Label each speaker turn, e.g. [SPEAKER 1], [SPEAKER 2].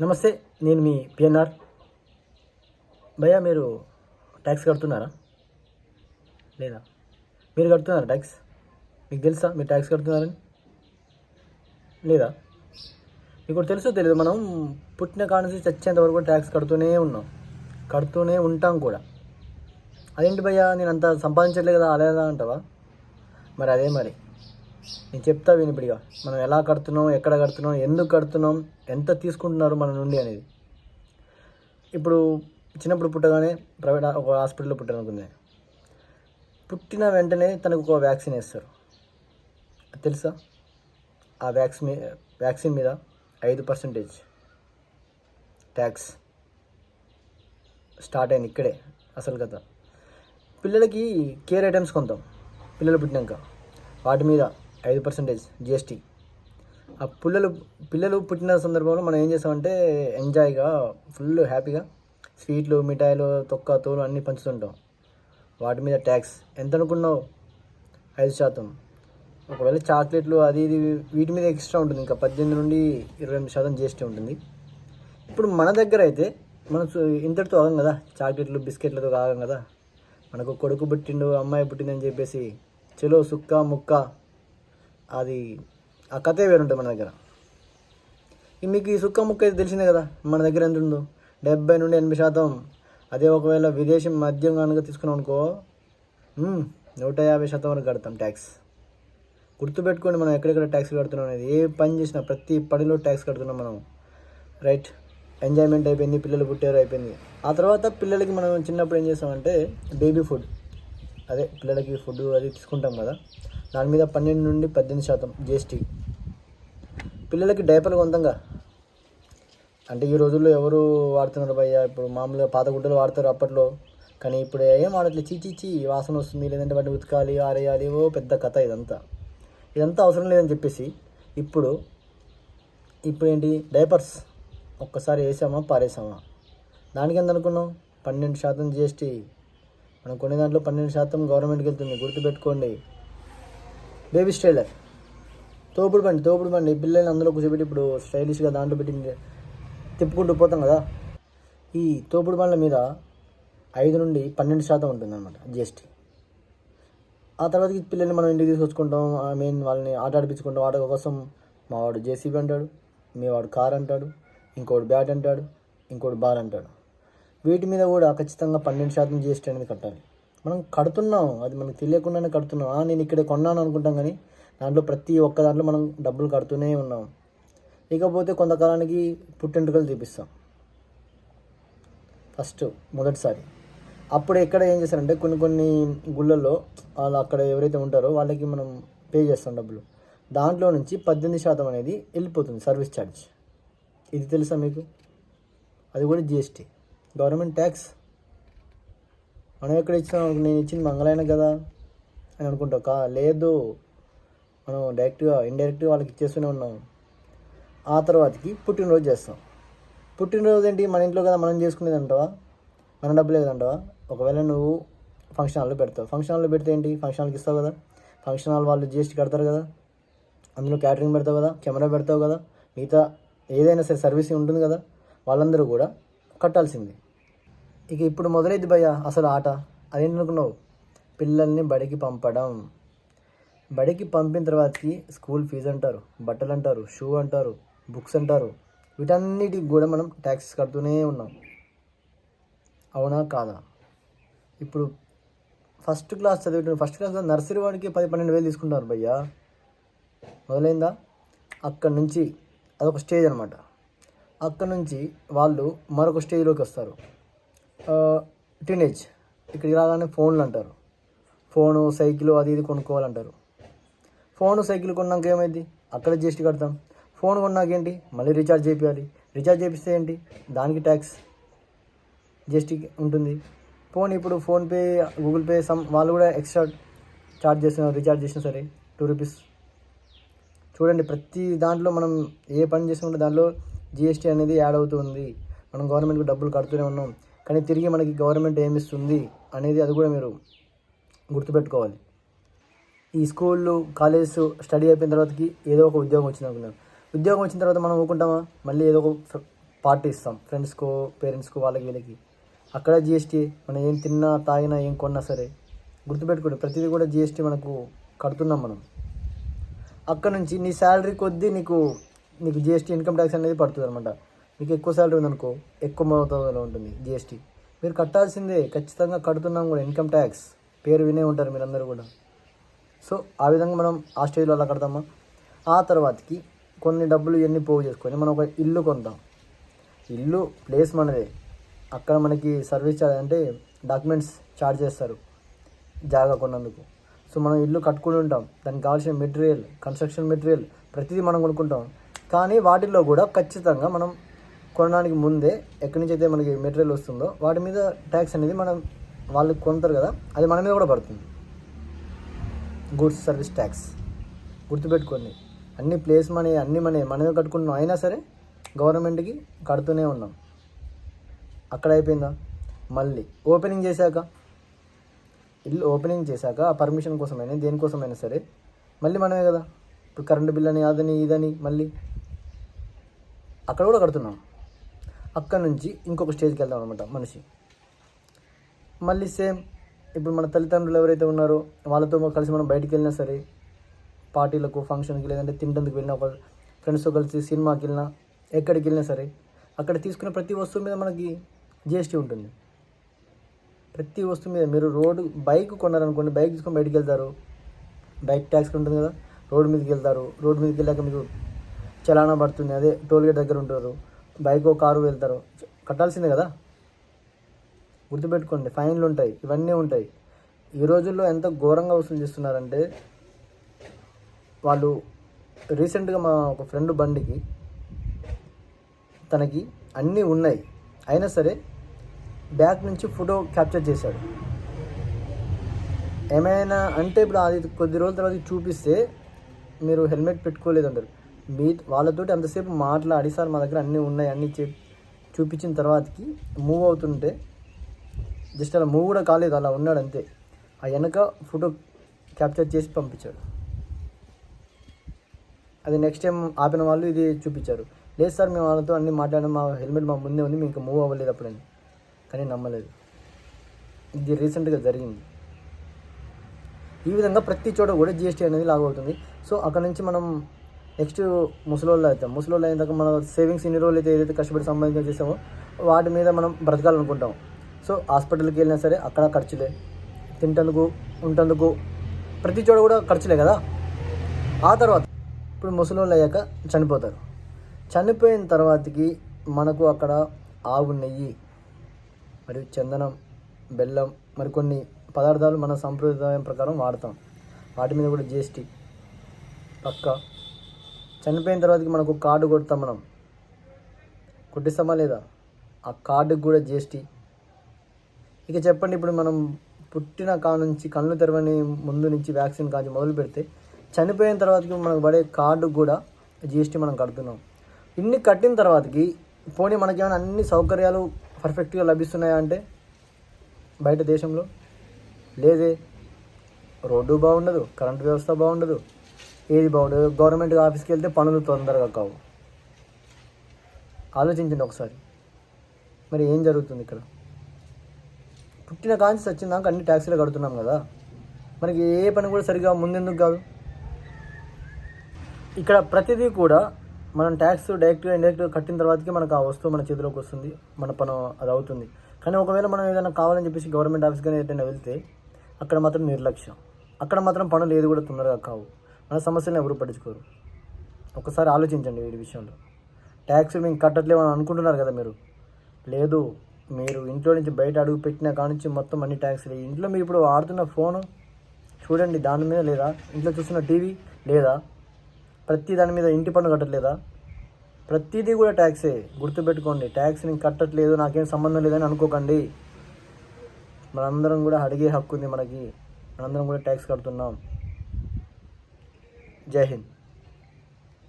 [SPEAKER 1] నమస్తే నేను మీ పిఎన్ఆర్ భయ్యా మీరు ట్యాక్స్ కడుతున్నారా? లేదా? మీరు కడుతున్నారా ట్యాక్స్ మీకు తెలుసా మీరు ట్యాక్స్ కడుతున్నారని? లేదా? మీకు తెలుసో తెలియదు మనం పుట్టిన కాడ నుంచి చచ్చేంత వరకు ట్యాక్స్ కడుతూనే ఉన్నాం. కడుతూనే ఉంటాం కూడా. అదేంటి భయ్యా నేను అంత సంపాదించట్లే కదా అలేదా అంటావా? మరి అదే మరి. నేను చెప్తా వినిపిడిగా మనం ఎలా కడుతున్నాం ఎక్కడ కడుతున్నాం ఎందుకు కడుతున్నాం ఎంత తీసుకుంటున్నారు మన నుండి అనేది. ఇప్పుడు చిన్నప్పుడు పుట్టగానే ప్రైవేట్ ఒక హాస్పిటల్లో పుట్టాలనుకుంది పుట్టిన వెంటనే తనకు ఒక వ్యాక్సిన్ వేస్తారు. తెలుసా? ఆ వ్యాక్సిన్ వ్యాక్సిన్ మీద ఐదు పర్సెంటేజ్ ట్యాక్స్ స్టార్ట్ అయింది ఇక్కడే అసలు కథ. పిల్లలకి కేర్ ఐటమ్స్ కొంటాం పిల్లలు పుట్టినాక. వాటి మీద ఐదు పర్సెంటేజ్ జిఎస్టీ ఆ పిల్లలు పిల్లలు పుట్టిన సందర్భంలో మనం ఏం చేస్తామంటే ఎంజాయ్గా ఫుల్ హ్యాపీగా స్వీట్లు మిఠాయిలు తొక్క తోలు అన్నీ పంచుతుంటాం. వాటి మీద ట్యాక్స్ ఎంత అనుకున్నావు? ఐదు శాతం. ఒకవేళ చాక్లెట్లు అది ఇది వీటి మీద ఎక్స్ట్రా ఉంటుంది. ఇంకా పద్దెనిమిది నుండి ఇరవై ఎనిమిది శాతం జిఎస్టీ ఉంటుంది. ఇప్పుడు మన దగ్గర అయితే మనం ఇంతటితో ఆగం కదా? చాక్లెట్లు బిస్కెట్లతో ఆగం కదా? మనకు కొడుకు పుట్టిండు అమ్మాయి పుట్టిందని చెప్పేసి చెలో సుక్క ముక్క అది ఆ కథే వేరుంటుంది మన దగ్గర. మీకు ఈ సుక్క ముక్క అయితే తెలిసిందే కదా? మన దగ్గర ఎంత ఉందో? డెబ్బై నుండి ఎనభై శాతం. అదే ఒకవేళ విదేశీ మద్యం కనుక తీసుకున్నాం అనుకో నూట యాభై శాతం వరకు కడతాం ట్యాక్స్. గుర్తుపెట్టుకోండి మనం ఎక్కడెక్కడ ట్యాక్స్ కడుతున్నాం అనేది. ఏ పని చేసినా ప్రతి పనిలో ట్యాక్స్ కడుతున్నాం మనం. రైట్? ఎంజాయ్మెంట్ అయిపోయింది పిల్లలు పుట్టారు అయిపోయింది. ఆ తర్వాత పిల్లలకి మనం చిన్నప్పుడు ఏం చేస్తామంటే బేబీ ఫుడ్. అదే పిల్లలకి ఫుడ్ అది తీసుకుంటాం కదా. దాని మీద పన్నెండు నుండి పద్దెనిమిది శాతం జిఎస్టీ పిల్లలకి డైపర్లు కొంతంగా. అంటే ఈ రోజుల్లో ఎవరు వాడుతున్నారు భయ్య? ఇప్పుడు మామూలుగా పాత గుడ్డలు వాడతారు అప్పట్లో. కానీ ఇప్పుడు ఏం వాడట్లేదు చీచీచి వాసన వస్తుంది. లేదంటే వాటిని ఉతకాలి ఆరేయాలి ఓ పెద్ద కథ ఇదంతా. ఇదంతా అవసరం లేదని చెప్పేసి ఇప్పుడు ఇప్పుడు ఏంటి? డైపర్స్ ఒక్కసారి వేసామా? పారేసామా? దానికి ఎంత అనుకున్నాం పన్నెండు శాతం జిఎస్టీ మనం కొన్ని దాంట్లో పన్నెండు శాతం గవర్నమెంట్కి వెళ్తుంది. గుర్తుపెట్టుకోండి. Baby stroller. తోపుడు బండి తోపుడు బండి. పిల్లల్ని అందులో కూర్చోబెట్టి ఇప్పుడు స్టైలిష్గా దాంట్లో పెట్టి తిప్పుకుంటూ పోతాం కదా. ఈ తోపుడు బండ్ల మీద ఐదు నుండి పన్నెండు శాతం ఉంటుందన్నమాట జిఎస్టీ ఆ తర్వాతకి పిల్లల్ని మనం ఇంటికి తీసుకొచ్చుకుంటాం. ఐ మీన్ వాళ్ళని ఆట ఆడిపించుకుంటాం. ఆట కోసం మా వాడు జేసీబీ అంటాడు మీ వాడు కార్ అంటాడు ఇంకోటి బ్యాట్ అంటాడు ఇంకోటి బాల్ అంటాడు. వీటి మీద కూడా ఖచ్చితంగా పన్నెండు శాతం జిఎస్టీ అనేది కట్టాలి. మనం కడుతున్నాం. అది మనకు తెలియకుండానే కడుతున్నాం. నేను ఇక్కడ కొన్నాను అనుకుంటాం కానీ దాంట్లో ప్రతి ఒక్క దాంట్లో మనం డబ్బులు కడుతూనే ఉన్నాం. ఇకపోతే కొంతకాలానికి పుట్టెంటుకలు తీపిస్తాం. ఫస్ట్ మొదటిసారి. అప్పుడు ఎక్కడ ఏం చేస్తారంటే కొన్ని కొన్ని గుళ్ళల్లో వాళ్ళు అక్కడ ఎవరైతే ఉంటారో వాళ్ళకి మనం పే చేస్తాం డబ్బులు. దాంట్లో నుంచి పద్దెనిమిది శాతం అనేది వెళ్ళిపోతుంది సర్వీస్ ఛార్జ్. ఇది తెలుసా మీకు? అది కూడా జిఎస్టీ గవర్నమెంట్ ట్యాక్స్ మనం ఎక్కడ ఇచ్చినాం నేను ఇచ్చింది మంగళైన కదా అని అనుకుంటావు కా లేదు. మనం డైరెక్ట్గా ఇండైరెక్ట్గా వాళ్ళకి ఇచ్చేస్తూనే ఉన్నాం. ఆ తర్వాతకి పుట్టినరోజు చేస్తాం. పుట్టినరోజు ఏంటి? మన ఇంట్లో కదా మనం చేసుకునేది అంటావా మన డబ్బు లేదంటావా? ఒకవేళ నువ్వు ఫంక్షన్ హాల్లో పెడతావు. ఫంక్షన్ హాల్లో పెడితే ఏంటి? ఫంక్షన్ హాల్కి ఇస్తావు కదా. ఫంక్షన్ హాల్ వాళ్ళు జిఎస్టీ కడతారు కదా. అందులో క్యాటరింగ్ పెడతావు కదా. కెమెరా పెడతావు కదా. మిగతా ఏదైనా సరే సర్వీసింగ్ ఉంటుంది కదా. వాళ్ళందరూ కూడా కట్టాల్సిందే. ఇక ఇప్పుడు మొదలైంది భయ్య అసలు ఆట. అదేంటి అనుకున్నావు పిల్లల్ని బడికి పంపడం. బడికి పంపిన తర్వాతకి స్కూల్ ఫీజు అంటారు బట్టలు అంటారు షూ అంటారు బుక్స్ అంటారు. వీటన్నిటికి కూడా మనం ట్యాక్సెస్ కడుతూనే ఉన్నాం. అవునా కాదా? ఇప్పుడు ఫస్ట్ క్లాస్ చదివేట ఫస్ట్ క్లాస్ నర్సరీ వాడికి పది పన్నెండు వేలు తీసుకుంటారు భయ్యా. మొదలైందా? అక్కడ నుంచి అదొక స్టేజ్ అనమాట అక్కడ నుంచి వాళ్ళు మరొక స్టేజ్లోకి వస్తారు. టీనేజ్ ఇక్కడికి రాగానే ఫోన్లు అంటారు. ఫోను సైకిల్ అది ఇది కొనుక్కోవాలంటారు. ఫోన్ సైకిల్ కొన్నాక ఏమైంది? అక్కడ జిఎస్టీ కడతాం. ఫోన్ కొన్నాక ఏంటి? మళ్ళీ రీఛార్జ్ చేయాలి రీఛార్జ్ చేపిస్తే ఏంటి? దానికి ట్యాక్స్ జిఎస్టీ ఉంటుంది. ఫోన్ ఇప్పుడు ఫోన్పే గూగుల్ పే సమ్ వాళ్ళు కూడా ఎక్స్ట్రా ఛార్జ్ చేస్తున్నారు రీఛార్జ్ చేసినా సరే టూ రూపీస్. చూడండి ప్రతి దాంట్లో మనం ఏ పని చేసుకుంటే దాంట్లో జిఎస్టీ అనేది యాడ్ అవుతుంది. మనం గవర్నమెంట్కి డబ్బులు కడుతూనే ఉన్నాం. కానీ తిరిగి మనకి గవర్నమెంట్ ఏమి ఇస్తుంది అనేది అది కూడా మీరు గుర్తుపెట్టుకోవాలి. ఈ స్కూళ్ళు కాలేజెస్ స్టడీ అయిపోయిన తర్వాతకి ఏదో ఒక ఉద్యోగం వచ్చింది అనుకున్నాం ఉద్యోగం వచ్చిన తర్వాత మనం ఊరుకుంటామా? మళ్ళీ ఏదో ఒక పార్టీ ఇస్తాం. ఫ్రెండ్స్కో పేరెంట్స్కో వాళ్ళకి వీళ్ళకి. అక్కడ జిఎస్టీ మనం ఏం తిన్నా తాగినా ఏం కొన్నా సరే గుర్తుపెట్టుకోండి ప్రతిదీ కూడా జిఎస్టీ మనకు కడుతున్నాం మనం. అక్కడ నుంచి నీ శాలరీ కొద్దీ నీకు నీకు జిఎస్టీ ఇన్కమ్ ట్యాక్స్ అనేది పడుతుంది అనమాట మీకు ఎక్కువ శాలరీ ఉందనుకో ఎక్కువ మోతాదులో ఉంటుంది జిఎస్టీ మీరు కట్టాల్సిందే ఖచ్చితంగా కడుతున్నాం కూడా ఇన్కమ్ ట్యాక్స్ పేరు వినే ఉంటారు మీరందరూ కూడా. సో ఆ విధంగా మనం ఆ స్టేజ్లో అలా కడతామా? ఆ తర్వాతకి కొన్ని డబ్బులు ఇవన్నీ పోగు చేసుకొని మనం ఒక ఇల్లు కొంటాం ఇల్లు ప్లేస్ మనదే. అక్కడ మనకి సర్వీస్ ఛార్జ్ అంటే డాక్యుమెంట్స్ ఛార్జ్ చేస్తారు. జాగా కొన్నందుకు. సో మనం ఇల్లు కట్టుకుని ఉంటాం. దానికి కావాల్సిన మెటీరియల్ కన్స్ట్రక్షన్ మెటీరియల్ ప్రతిదీ మనం కొనుక్కుంటాం. కానీ వాటిల్లో కూడా ఖచ్చితంగా మనం కొనడానికి ముందే ఎక్కడి నుంచి అయితే మనకి మెటీరియల్ వస్తుందో వాటి మీద ట్యాక్స్ అనేది మనం వాళ్ళు కొంటారు కదా అది మన మీద కూడా పడుతుంది. గూడ్స్ సర్వీస్ ట్యాక్స్ గుర్తుపెట్టుకోండి అన్ని ప్లేస్ మనీ అన్ని మనీ మనమే కట్టుకుంటున్నాం అయినా సరే గవర్నమెంట్కి కడుతూనే ఉన్నాం. అక్కడ అయిపోయిందా? మళ్ళీ ఓపెనింగ్ చేశాక ఇల్లు ఓపెనింగ్ చేశాక ఆ పర్మిషన్ కోసమైనా దేనికోసమైనా సరే మళ్ళీ మనమే కదా. ఇప్పుడు కరెంటు బిల్ అని అదని ఇదని మళ్ళీ అక్కడ కూడా కడుతున్నాం. అక్కడ నుంచి ఇంకొక స్టేజ్కి వెళ్దాం అనమాట మనిషి. మళ్ళీ సేమ్ ఇప్పుడు మన తల్లిదండ్రులు ఎవరైతే ఉన్నారో వాళ్ళతో కలిసి మనం బయటికి వెళ్ళినా సరే పార్టీలకు ఫంక్షన్కి లేదంటే తింటందుకు వెళ్ళినా ఒక ఫ్రెండ్స్తో కలిసి సినిమాకి వెళ్ళినా ఎక్కడికి వెళ్ళినా సరే అక్కడ తీసుకునే ప్రతి వస్తువు మీద మనకి జిఎస్టీ ఉంటుంది. ప్రతి వస్తువు మీద మీరు రోడ్డు బైక్ కొన్నారనుకోండి బైక్ తీసుకొని బయటికి వెళ్తారు బైక్ ట్యాక్స్ ఉంటుంది కదా రోడ్డు మీదకి వెళ్తారు రోడ్డు మీదకి వెళ్ళాక మీకు చలానా పడుతుంది అదే టోల్గేట్ దగ్గర ఉంటారు బైక్ కారు వెళ్తారు. కట్టాల్సిందే కదా. గుర్తుపెట్టుకోండి ఫైన్లు ఉంటాయి ఇవన్నీ ఉంటాయి. ఈ రోజుల్లో ఎంత ఘోరంగా వసూలు చేస్తున్నారంటే వాళ్ళు రీసెంట్గా మా ఒక ఫ్రెండ్ బండికి తనకి అన్నీ ఉన్నాయి. అయినా సరే బ్యాక్ నుంచి ఫోటో క్యాప్చర్ చేశాడు. ఏమైనా అంటే ఇప్పుడు అది కొద్ది రోజుల తర్వాత చూపిస్తే మీరు హెల్మెట్ పెట్టుకోలేదు అంటారు మీ వాళ్ళతోటి అంతసేపు మాట్లాడి సార్ మా దగ్గర అన్నీ ఉన్నాయి అన్నీ చెప్ చూపించిన తర్వాతకి మూవ్ అవుతుంటే జస్ట్ అలా మూవ్ కూడా కాలేదు అలా ఉన్నాడు అంతే. ఆ వెనక ఫోటో క్యాప్చర్ చేసి పంపించాడు. అది నెక్స్ట్ టైం ఆపిన వాళ్ళు ఇది చూపించారు. లేదు సార్ మేము వాళ్ళతో అన్ని మాట్లాడిన మా హెల్మెట్ మా ముందే ఉంది మీకు మూవ్ అవ్వలేదు అప్పుడని కానీ నమ్మలేదు. ఇది రీసెంట్గా జరిగింది. ఈ విధంగా ప్రతి చోట కూడా జిఎస్టీ అనేది లాగవుతుంది. సో అక్కడ నుంచి మనం నెక్స్ట్ ముసలోళ్ళు అవుతాం ముసలోళ్ళు అయిన దాకా మన సేవింగ్స్ ఇన్ని రోజులు అయితే ఏదైతే కష్టపడి సంపాదించి చేసామో వాటి మీద మనం బ్రతకాలనుకుంటాం. సో హాస్పిటల్కి వెళ్ళినా సరే అక్కడ ఖర్చులే. తింటందుకు ఉంటందుకు ప్రతి చోట కూడా ఖర్చులే కదా? ఆ తర్వాత ఇప్పుడు ముసలోళ్ళు అయ్యాక చనిపోతారు. చనిపోయిన తర్వాతకి మనకు అక్కడ ఆవు నెయ్యి మరియు చందనం బెల్లం మరికొన్ని పదార్థాలు మన సంప్రదాయం ప్రకారం వాడతాం. వాటి మీద కూడా జిఎస్టీ పక్కా చనిపోయిన తర్వాతకి మనకు కార్డు కొడతాం మనం. కొట్టిస్తామా లేదా? ఆ కార్డుకి కూడా జిఎస్టీ. ఇక చెప్పండి ఇప్పుడు మనం పుట్టిన కా నుంచి కళ్ళు తెరవని ముందు నుంచి వ్యాక్సిన్ కాచి మొదలు పెడితే చనిపోయిన తర్వాతకి మనకు పడే కార్డు కూడా జిఎస్టీ మనం కడుతున్నాం. ఇన్ని కట్టిన తర్వాతకి పోనీ మనకేమైనా అన్ని సౌకర్యాలు పర్ఫెక్ట్గా లభిస్తున్నాయా అంటే? బయట దేశంలో? లేదే. రోడ్డు బాగుండదు కరెంట్ వ్యవస్థ బాగుండదు. ఏది బాగుండదు. గవర్నమెంట్ ఆఫీస్కి వెళ్తే పనులు తొందరగా కావు. ఆలోచించండి ఒకసారి. మరి ఏం జరుగుతుంది ఇక్కడ? పుట్టిన కాంచి వచ్చిందాక అన్ని ట్యాక్సీలు కడుతున్నాం కదా. మనకి ఏ పని కూడా సరిగా ముందెందుకు కాదు? ఇక్కడ ప్రతిదీ కూడా మనం ట్యాక్స్ డైరెక్ట్గా ఇండైరెక్ట్గా కట్టిన తర్వాతకి మనకు ఆ వస్తువు మన చేతిలోకి వస్తుంది. మన పని అది అవుతుంది. కానీ ఒకవేళ మనం ఏదైనా కావాలని చెప్పేసి గవర్నమెంట్ ఆఫీస్ కానీ ఏదైనా వెళ్తే అక్కడ మాత్రం నిర్లక్ష్యం. అక్కడ మాత్రం పనులు ఏది కూడా తొందరగా కావు. మన సమస్యలను ఎవరు పట్టించుకోరు. ఒకసారి ఆలోచించండి వీటి విషయంలో. ట్యాక్స్ మేము కట్టట్లేము అని అనుకుంటున్నారు కదా మీరు? లేదు మీరు ఇంట్లో నుంచి బయట అడుగు పెట్టిన కానుంచి మొత్తం అన్ని ట్యాక్స్లు ఇంట్లో మీరు ఇప్పుడు ఆడుతున్న ఫోను చూడండి దాని మీద లేదా? ఇంట్లో చూస్తున్న టీవీ లేదా? ప్రతి దాని మీద ఇంటి పన్ను కట్టట్లేదా? ప్రతిదీ కూడా ట్యాక్సే. గుర్తుపెట్టుకోండి ట్యాక్స్ నేను కట్టట్లేదు నాకేం సంబంధం లేదని అనుకోకండి. మనందరం కూడా అడిగే హక్కు ఉంది మనకి. మనందరం కూడా ట్యాక్స్ కడుతున్నాం. जय हिंद